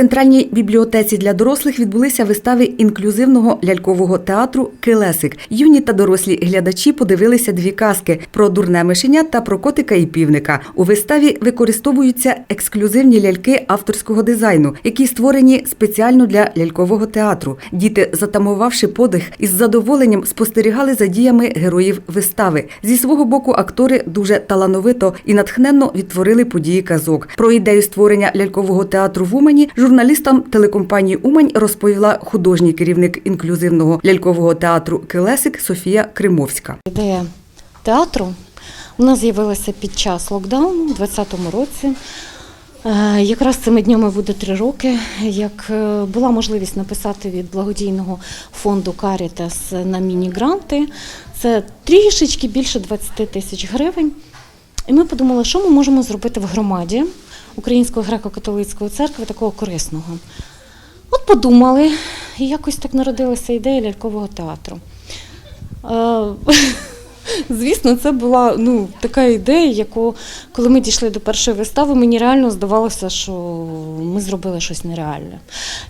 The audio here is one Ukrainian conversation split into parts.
центральній бібліотеці для дорослих відбулися вистави інклюзивного лялькового театру Килесик. Юні та дорослі глядачі подивилися дві казки про дурне мишеня та про котика і півника. У виставі використовуються ексклюзивні ляльки авторського дизайну, які створені спеціально для лялькового театру. Діти, затамувавши подих, із задоволенням спостерігали за діями героїв вистави. Зі свого боку, актори дуже талановито і натхненно відтворили події казок. Про ідею створення лялькового театру в Умані журналістам телекомпанії Умань розповіла художній керівник інклюзивного лялькового театру Келесик Софія Кримовська. Ідея театру у нас з'явилася під час локдауну у 2020 році. Е, Якраз цими днями буде три роки, як е, була можливість написати від благодійного фонду Карітас на міні-гранти. Це трішечки більше 20 тисяч гривень. І ми подумали, що ми можемо зробити в громаді Української греко-католицької церкви такого корисного. От подумали, і якось так народилася ідея лялькового театру. Е, Звісно, це була ну, така ідея, яку, коли ми дійшли до першої вистави, мені реально здавалося, що ми зробили щось нереальне.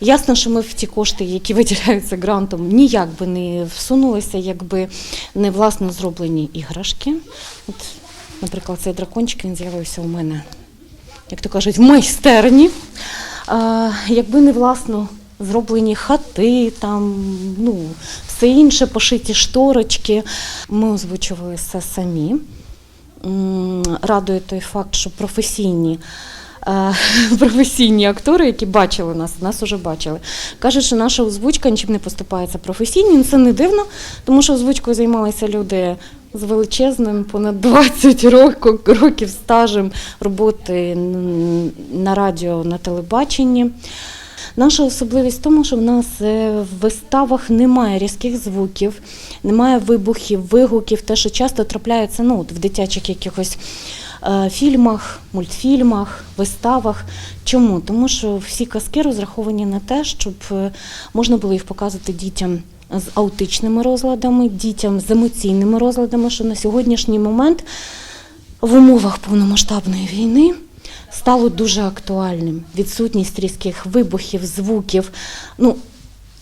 Ясно, що ми в ті кошти, які виділяються грантом, ніяк би не всунулися, якби не власно зроблені іграшки. От, наприклад, цей дракончик він з'явився у мене, як то кажуть, майстерні. Якби не власно зроблені хати, там, ну, все інше, пошиті шторочки. Ми озвучували все самі. Радує той факт, що професійні. е, Професійні актори, які бачили нас, нас уже бачили. Кажуть, що наша озвучка нічим не поступається професійні. Це не дивно, тому що озвучкою займалися люди з величезним, понад 20 років, років стажем роботи на радіо, на телебаченні. Наша особливість в тому, що в нас е, в виставах немає різких звуків, немає вибухів, вигуків, те, що часто трапляється ну, от в дитячих якихось е, фільмах, мультфільмах, виставах. Чому? Тому що всі казки розраховані на те, щоб е, можна було їх показувати дітям з аутичними розладами, дітям з емоційними розладами, що на сьогоднішній момент в умовах повномасштабної війни стало дуже актуальним. Відсутність різких вибухів, звуків. Ну,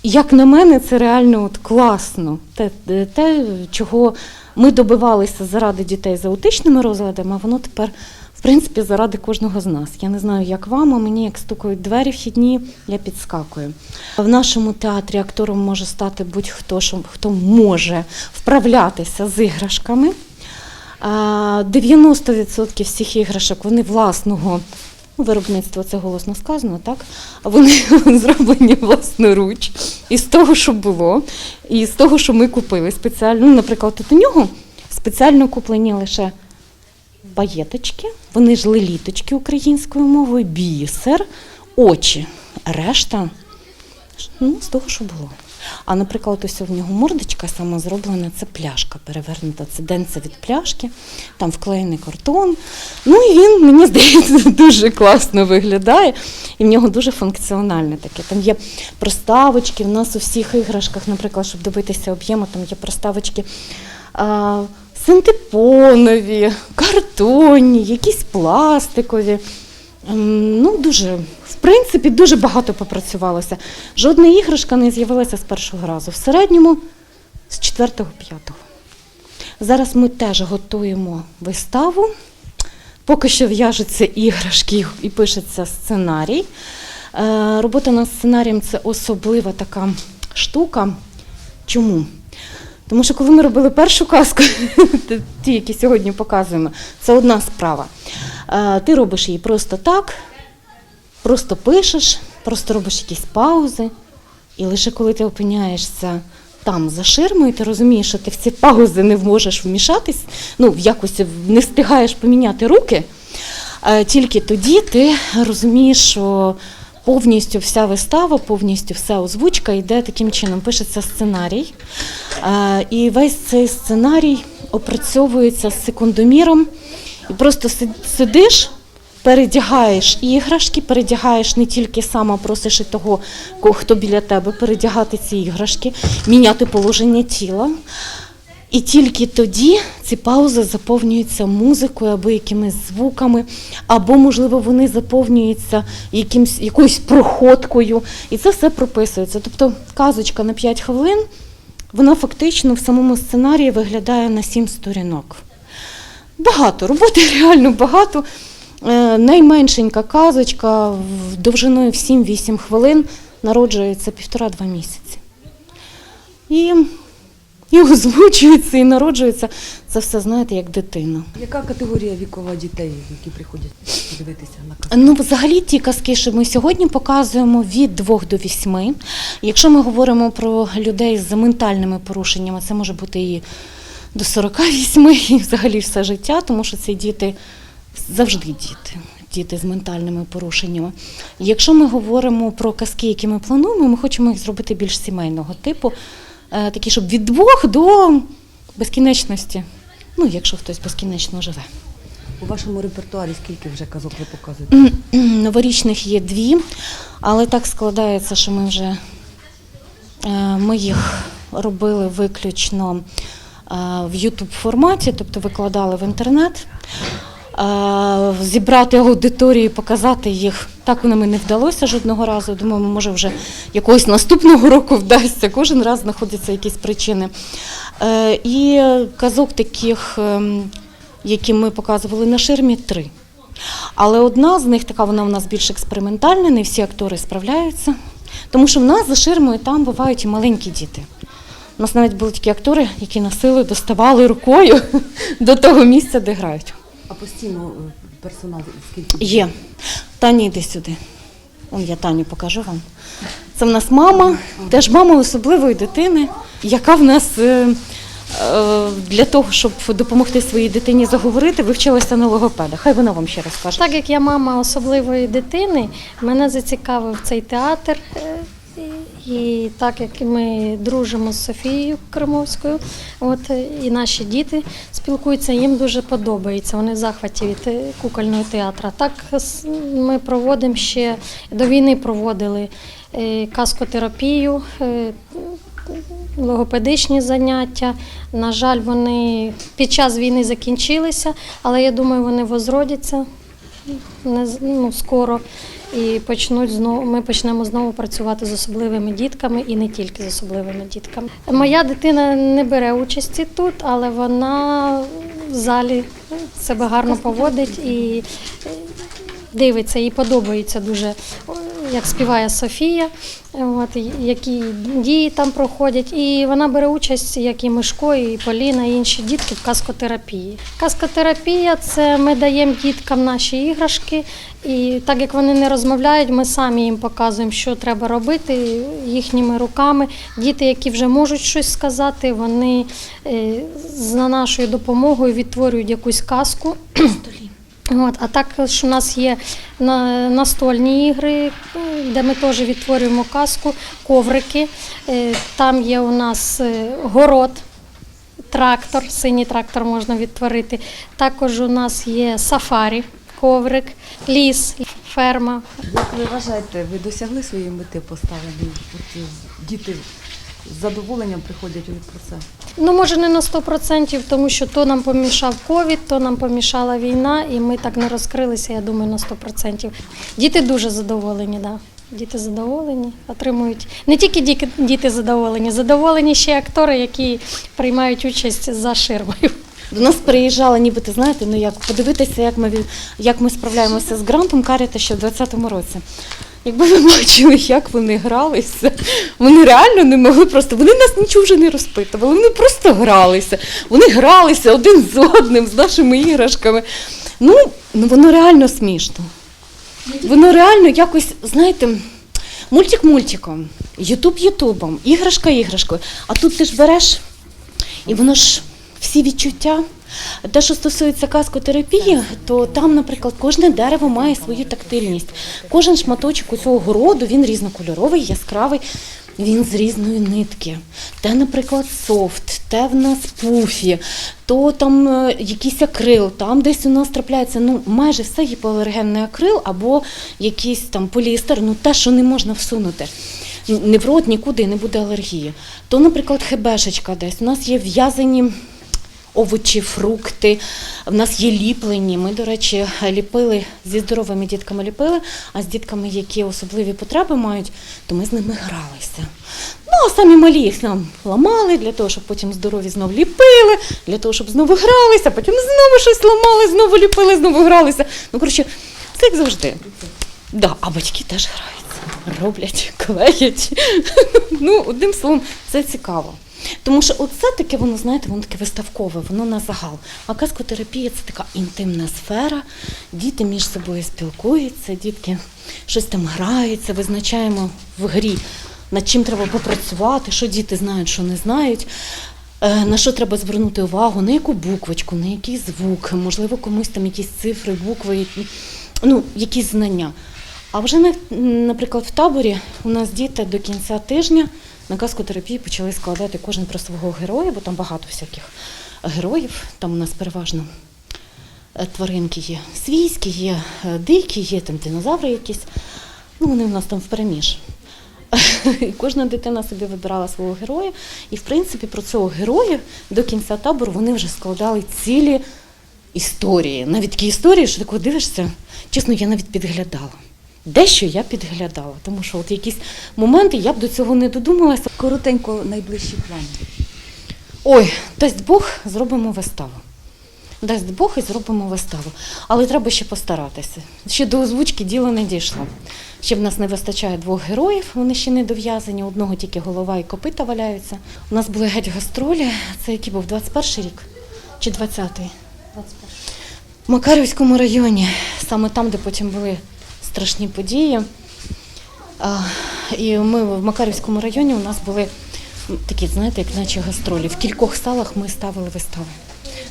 як на мене, це реально от класно. Те, те, чого ми добивалися заради дітей з аутичними розладами, воно тепер, в принципі, заради кожного з нас. Я не знаю, як вам, а мені як стукають двері вхідні, я підскакую. В нашому театрі актором може стати будь-хто, хто може вправлятися з іграшками. 90% всіх іграшок вони власного ну, виробництва, це голосно сказано, так? А вони зроблені власноруч із того, що було, і з того, що ми купили спеціально. Ну, наприклад, от у нього спеціально куплені лише баєточки, вони ж леліточки українською мовою, бісер, очі. Решта ну, з того, що було. А наприклад, ось в нього мордочка саме зроблена, це пляшка перевернута. Це денце від пляшки, там вклеєний картон. Ну і він, мені здається, дуже класно виглядає. І в нього дуже функціональне таке. Там є проставочки. В нас у всіх іграшках, наприклад, щоб дивитися об'єму, там є проставочки. Синтепонові, картонні, якісь пластикові. Ем, Ну, дуже, в принципі, дуже багато попрацювалося. Жодна іграшка не з'явилася з першого разу. В середньому з четвертого-п'ятого. Зараз ми теж готуємо виставу. Поки що в'яжуться іграшки і пишеться сценарій. Е, Робота над сценарієм це особлива така штука. Чому? Тому що коли ми робили першу казку, ті, які сьогодні показуємо, це одна справа. Е, Ти робиш її просто так, просто пишеш, просто робиш якісь паузи. І лише коли ти опиняєшся там за ширмою, ти розумієш, що ти в ці паузи не можеш вмішатись, ну, якось не встигаєш поміняти руки, е, тільки тоді ти розумієш, що повністю вся вистава, повністю вся озвучка йде таким чином. Пишеться сценарій. Е, І весь цей сценарій опрацьовується з секундоміром. І просто сидиш, передягаєш іграшки, передягаєш не тільки сама просиш і того, хто біля тебе, передягати ці іграшки, міняти положення тіла. І тільки тоді ці паузи заповнюються музикою або якимись звуками, або, можливо, вони заповнюються якимсь, якоюсь проходкою. І це все прописується. Тобто казочка на 5 хвилин, вона фактично в самому сценарії виглядає на 7 сторінок. Багато, роботи реально багато. Е, найменшенька казочка довжиною в 7-8 хвилин народжується півтора-два місяці. І, і озвучується, і народжується. Це все, знаєте, як дитина. Яка категорія вікова дітей, які приходять подивитися на казку? Ну, взагалі, ті казки, що ми сьогодні показуємо від 2 до 8. Якщо ми говоримо про людей з ментальними порушеннями, це може бути і до 48, і взагалі все життя, тому що це діти завжди діти. Діти з ментальними порушеннями. Якщо ми говоримо про казки, які ми плануємо, ми хочемо їх зробити більш сімейного типу, такі, щоб від двох до безкінечності. Ну, якщо хтось безкінечно живе. У вашому репертуарі скільки вже казок ви показуєте? Новорічних є дві, але так складається, що ми вже е, ми їх робили виключно е, в YouTube форматі, тобто викладали в інтернет. Е, Зібрати аудиторію, показати їх так нам і не вдалося жодного разу. Думаю, може вже якогось наступного року вдасться. Кожен раз знаходяться якісь причини. Е, І казок таких, ем, які ми показували на ширмі, три. Але одна з них така, вона в нас більш експериментальна, не всі актори справляються. Тому що в нас за ширмою там бувають і маленькі діти. У нас навіть були такі актори, які на силу доставали рукою до того місця, де грають. А постійно е, персонал скільки? Є. Таня, йди сюди. Он я Таню покажу вам. Це в нас мама, теж мама особливої дитини, яка в нас е, е, для того, щоб допомогти своїй дитині заговорити, вивчилася на логопеда. Хай вона вам ще розкаже. Так як я мама особливої дитини, мене зацікавив цей театр. І- так як ми дружимо з Софією Кримовською, от е, і наші діти спілкуються, їм дуже подобається. Вони в захваті від е, кукольного театру. Так ми проводимо ще до війни проводили е, каскотерапію. Логопедичні заняття. На жаль, вони під час війни закінчилися, але я думаю, вони возродяться ну, скоро і почнуть знову. Ми почнемо знову працювати з особливими дітками і не тільки з особливими дітками. Моя дитина не бере участі тут, але вона в залі себе гарно поводить і е, дивиться, їй подобається дуже, як співає Софія, от, які дії там проходять. І вона бере участь, як і Мишко, і Поліна, і інші дітки в каскотерапії. Каскотерапія це ми даємо діткам наші іграшки, і так як вони не розмовляють, ми самі їм показуємо, що треба робити їхніми руками. Діти, які вже можуть щось сказати, вони е, за нашою допомогою відтворюють якусь казку. От, а також у нас є на, настольні ігри, е, де ми теж відтворюємо казку, коврики. Е, Там є у нас е, город, трактор, синій трактор можна відтворити. Також у нас є сафарі, коврик, ліс, ферма. Як ви вважаєте, ви досягли своєї мети поставлені? Е, діти з задоволенням приходять про це. Ну, може, не на 100%, тому що то нам помішав ковід, то нам помішала війна, і ми так не розкрилися, я думаю, на 100%. Діти дуже задоволені, да. Діти задоволені, отримують не тільки діти, діти задоволені, задоволені ще й актори, які приймають участь за ширмою. До нас приїжджали, нібито, знаєте, ну як подивитися, як ми, як ми справляємося з грантом каріта ще в 2020 році. Якби ви бачили, як вони гралися, вони реально не могли просто. Вони нас нічого вже не розпитували, вони просто гралися. Вони гралися один з одним, з нашими іграшками. Ну, ну воно реально смішно. Воно реально якось, знаєте, мультик мультиком, ютуб ютубом, іграшка іграшкою. А тут ти ж береш і воно ж всі відчуття. Те, що стосується каскотерапії, то там, наприклад, кожне дерево має свою тактильність. Кожен шматочок у цього городу він різнокольоровий, яскравий. Він з різної нитки. Те, наприклад, софт, те в нас пуфі, то там е, якийсь акрил, там десь у нас трапляється ну майже все гіпоалергенний акрил або якийсь там поліестер, ну те, що не можна всунути. не в рот, нікуди не буде алергії. То, наприклад, хебешечка десь. У нас є в'язані овочі, фрукти, в нас є ліплені. Ми, до речі, ліпили зі здоровими дітками ліпили, а з дітками, які особливі потреби мають, то ми з ними гралися. Ну, а самі малі їх нам ламали для того, щоб потім здорові знов ліпили, для того, щоб знову гралися, потім знову щось ламали, знову ліпили, знову гралися. Ну, коротше, це як завжди. Да, а батьки теж граються, роблять, клеять. ну, одним словом, це цікаво. Тому що оце таке, воно, знаєте, воно таке виставкове, воно на загал. А казкотерапія це така інтимна сфера. Діти між собою спілкуються, дітки щось там граються, визначаємо в грі, над чим треба попрацювати, що діти знають, що не знають. Е, На що треба звернути увагу, на яку буквочку, на який звук, можливо, комусь там якісь цифри, букви, ну, якісь знання. А вже, наприклад, в таборі у нас діти до кінця тижня на казкотерапії почали складати кожен про свого героя, бо там багато всяких героїв. Там у нас переважно е, тваринки є свійські, є е, дикі, є там динозаври якісь. Ну, вони у нас там впереміж. І Кожна дитина собі вибирала свого героя, і в принципі про цього героя до кінця табору вони вже складали цілі історії. Навіть такі історії, що такого дивишся, чесно, я навіть підглядала. Дещо я підглядала, тому що от якісь моменти я б до цього не додумалася. Коротенько найближчі плани. Ой, дасть Бог, зробимо виставу. Дасть Бог і зробимо виставу. Але треба ще постаратися. Ще до озвучки діло не дійшло. Ще в нас не вистачає двох героїв, вони ще не дов'язані, одного тільки голова і копита валяються. У нас були геть гастролі. Це який був 21 рік чи 20-й? В Макарівському районі, саме там, де потім були страшні події. І ми в Макарівському районі у нас були такі, знаєте, як наче гастролі. В кількох салах ми ставили вистави.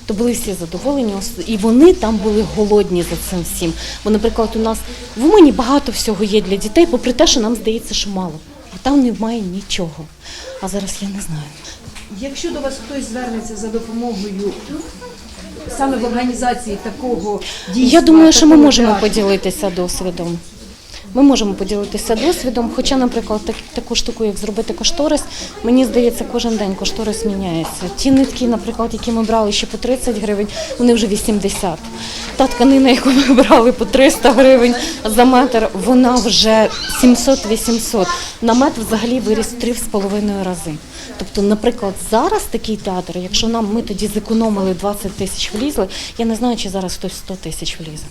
То були всі задоволені, і вони там були голодні за цим всім. Бо, наприклад, у нас в Умані багато всього є для дітей, попри те, що нам здається, що мало. А там немає нічого. А зараз я не знаю. Якщо до вас хтось звернеться за допомогою саме в організації такого дійства, Я думаю, що ми можемо поділитися досвідом. Ми можемо поділитися досвідом. Хоча, наприклад, так, таку штуку, як зробити кошторис, мені здається, кожен день кошторис міняється. Ті нитки, наприклад, які ми брали ще по 30 гривень, вони вже 80. Та тканина, яку ми брали по 300 гривень за метр, вона вже 700-800. На метр взагалі виріс в 3,5 рази. Тобто, наприклад, зараз такий театр, якщо нам ми тоді зекономили 20 тисяч влізли, я не знаю, чи зараз хтось 100 тисяч влізе.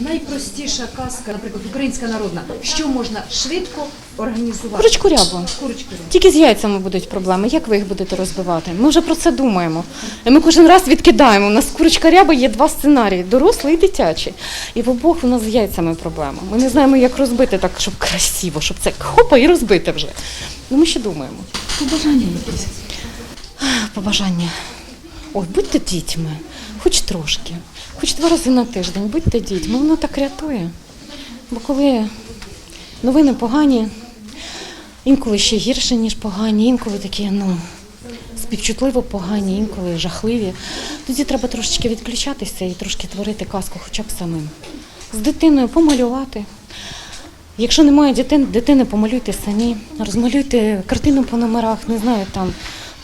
Найпростіша казка, наприклад, українська народна, що можна швидко організувати. Курочку рябу. Курочку рябу. Тільки з яйцями будуть проблеми. Як ви їх будете розбивати? Ми вже про це думаємо. Ми кожен раз відкидаємо. У нас курочка ряба є два сценарії дорослий і дитячий. І в обох у нас з яйцями проблема. Ми не знаємо, як розбити так, щоб красиво, щоб це хопа і розбити вже. Ну ми ще думаємо. Побажання якісь. Побажання. Ой, будьте дітьми, хоч трошки, хоч два рази на тиждень, будьте дітьми, воно так рятує. Бо коли новини погані, інколи ще гірше, ніж погані, інколи такі, ну, співчутливо погані, інколи жахливі, тоді треба трошечки відключатися і трошки творити казку хоча б самим. З дитиною помалювати. Якщо немає дитини, дитини помалюйте самі, розмалюйте картину по номерах, не знаю, там,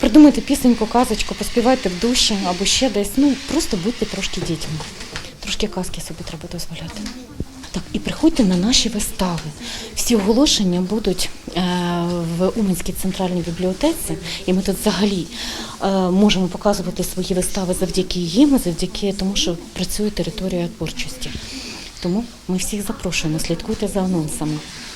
придумайте пісеньку, казочку, поспівайте в душі або ще десь. Ну, просто будьте трошки дітьми. Трошки казки собі треба дозволяти. Так, і приходьте на наші вистави. Всі оголошення будуть е, в Уманській центральній бібліотеці, і ми тут взагалі е, можемо показувати свої вистави завдяки їм, завдяки тому, що працює територія творчості. Тому ми всіх запрошуємо, слідкуйте за анонсами.